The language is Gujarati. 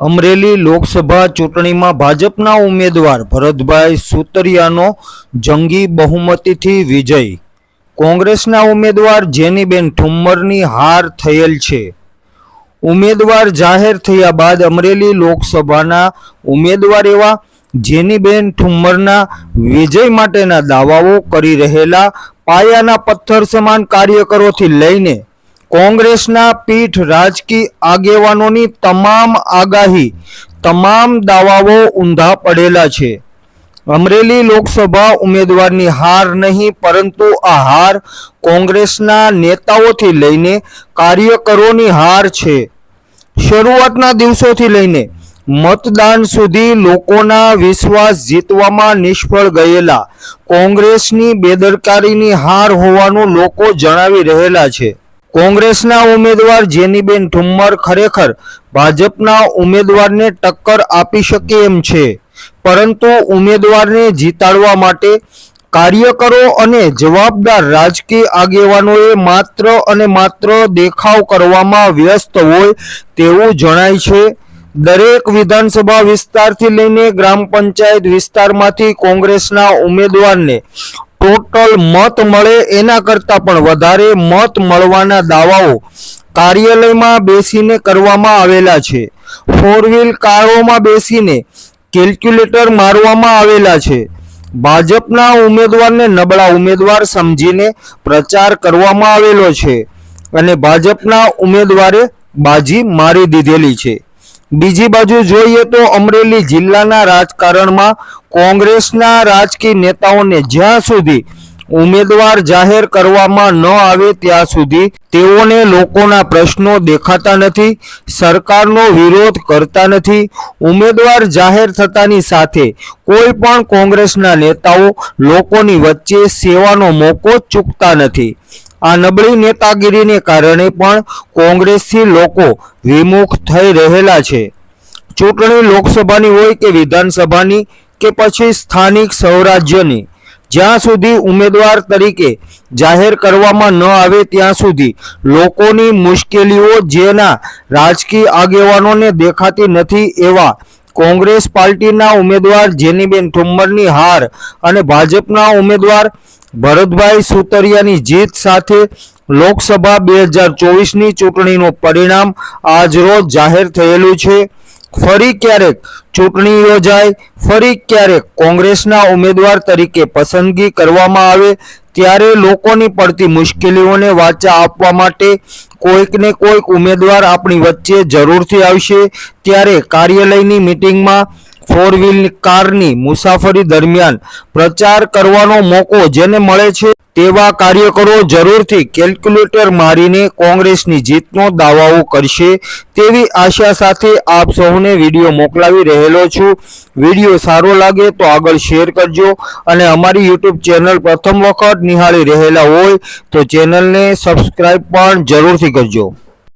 અમરેલી લોકસભા ચૂંટણીમાં ભાજપના ઉમેદવાર ભરતભાઈ સુતરિયાનો જંગી બહુમતીથી વિજય. કોંગ્રેસના ઉમેદવાર જેનીબેન ઠુમ્મરની હાર થયેલ છે. ઉમેદવાર જાહેર થયા બાદ અમરેલી લોકસભાના ઉમેદવાર એવા જેનીબેન ઠુમ્મરના વિજય માટેના દાવાઓ કરી રહેલા પાયાના પથ્થર સમાન કાર્યકરોથી લઈને કોંગ્રેસના પીઠ રાજકીય આગેવાનોની તમામ આગાહી, તમામ દાવાઓ ઊંધા પડેલા છે. અમરેલી લોકસભા ઉમેદવારની હાર નહીં, પરંતુ આ હાર કોંગ્રેસના નેતાઓથી લઈને કાર્યકરોની હાર છે. શરૂઆતના દિવસોથી લઈને મતદાન સુધી લોકોના વિશ્વાસ જીતવામાં નિષ્ફળ ગયેલા કોંગ્રેસની બેદરકારીની હાર હોવાનું લોકો જણાવી રહેલા છે. કોંગ્રેસના ઉમેદવાર જેનીબેન ઠુમ્મર ખરેખર ભાજપના ઉમેદવારને ટક્કર આપી શકે એમ છે. પરંતુ ઉમેદવારને જીતાડવા માટે કાર્યકરો અને જવાબદાર રાજકીય આગેવાનોએ માત્ર અને માત્ર દેખાવ કરવામાં વ્યસ્ત હોય તેવું જણાય છે. દરેક વિધાનસભા વિસ્તારથી લઈને ગ્રામ પંચાયત વિસ્તારમાંથી કોંગ્રેસના ઉમેદવારને ટોટલ મત મળે એના કરતાં પણ વધારે મત મળવાના દાવાઓ કાર્યાલયમાં બેસીને કરવામાં આવેલા છે. ફોર વ્હીલ કારોમાં બેસીને કેલ્ક્યુલેટર મારવામાં આવેલા છે. ભાજપના ઉમેદવારને નબળા ઉમેદવાર સમજીને પ્રચાર કરવામાં આવેલો છે અને ભાજપના ઉમેદવારે બાજી મારી દીધેલી છે. બીજી બાજુ જોઈએ તો અમરેલી જિલ્લાના રાજકારણમાં કોંગ્રેસના રાજકીય નેતાઓને જ્યાં સુધી ઉમેદવાર જાહેર કરવામાં ન આવે ત્યાં સુધી તેઓને લોકોના પ્રશ્નો દેખાતા નથી, સરકારનો વિરોધ કરતા નથી. ઉમેદવાર જાહેર થતાની સાથે કોઈ પણ કોંગ્રેસના નેતાઓ લોકોની વચ્ચે સેવાનો મોકો ચૂકતા નથી. આ નબળી નેતાગીરીને કારણે પણ કોંગ્રેસથી લોકો વિમુખ થઈ રહેલા છે. ચૂંટણી લોકસભાની હોય કે વિધાનસભાની કે પછી સ્થાનિક સ્વરાજ્યની, જ્યાં સુધી ઉમેદવાર તરીકે જાહેર કરવામાં ન આવે ત્યાં સુધી લોકોની મુશ્કેલીઓ જેના રાજકીય આગેવાનોને દેખાતી નથી એવા કોંગ્રેસ પાર્ટીના ઉમેદવાર જેનીબેન ઠુમ્મરની હાર અને ભાજપના ઉમેદવાર ભરતભાઈ સુતરિયાની જીત સાથે લોકસભા બે હજાર ચોવીસની ચૂંટણીનું પરિણામ આજરોજ જાહેર થયેલું છે. ફરી ક્યારેક ચૂંટણી યોજાય, ફરી ક્યારેક કોંગ્રેસના ઉમેદવાર તરીકે પસંદગી કરવામાં આવે, ત્યારે લોકોની પડતી મુશ્કેલીઓને વાચા આપવા માટે કોઈકને કોઈક ઉમેદવાર આપણી વચ્ચે જરૂરથી આવશે. ત્યારે કાર્યાલયની મિટિંગમાં ફોર વ્હીલ કારની મુસાફરી દરમિયાન પ્રચાર કરવાનો મોકો જેને મળે છે તેવા કાર્યકરો જરૂરથી કેલ્ક્યુલેટર મારીને કોંગ્રેસની જીતનો દાવાઓ કરશે તેવી આશા સાથે આપ સૌને વીડિયો મોકલાવી રહેલો છું. વીડિયો સારો લાગે તો આગળ શેર કરજો અને અમારી યુટ્યુબ ચેનલ પ્રથમ વખત નિહાળી રહેલા હોય તો ચેનલને સબસ્ક્રાઈબ પણ જરૂરથી કરજો.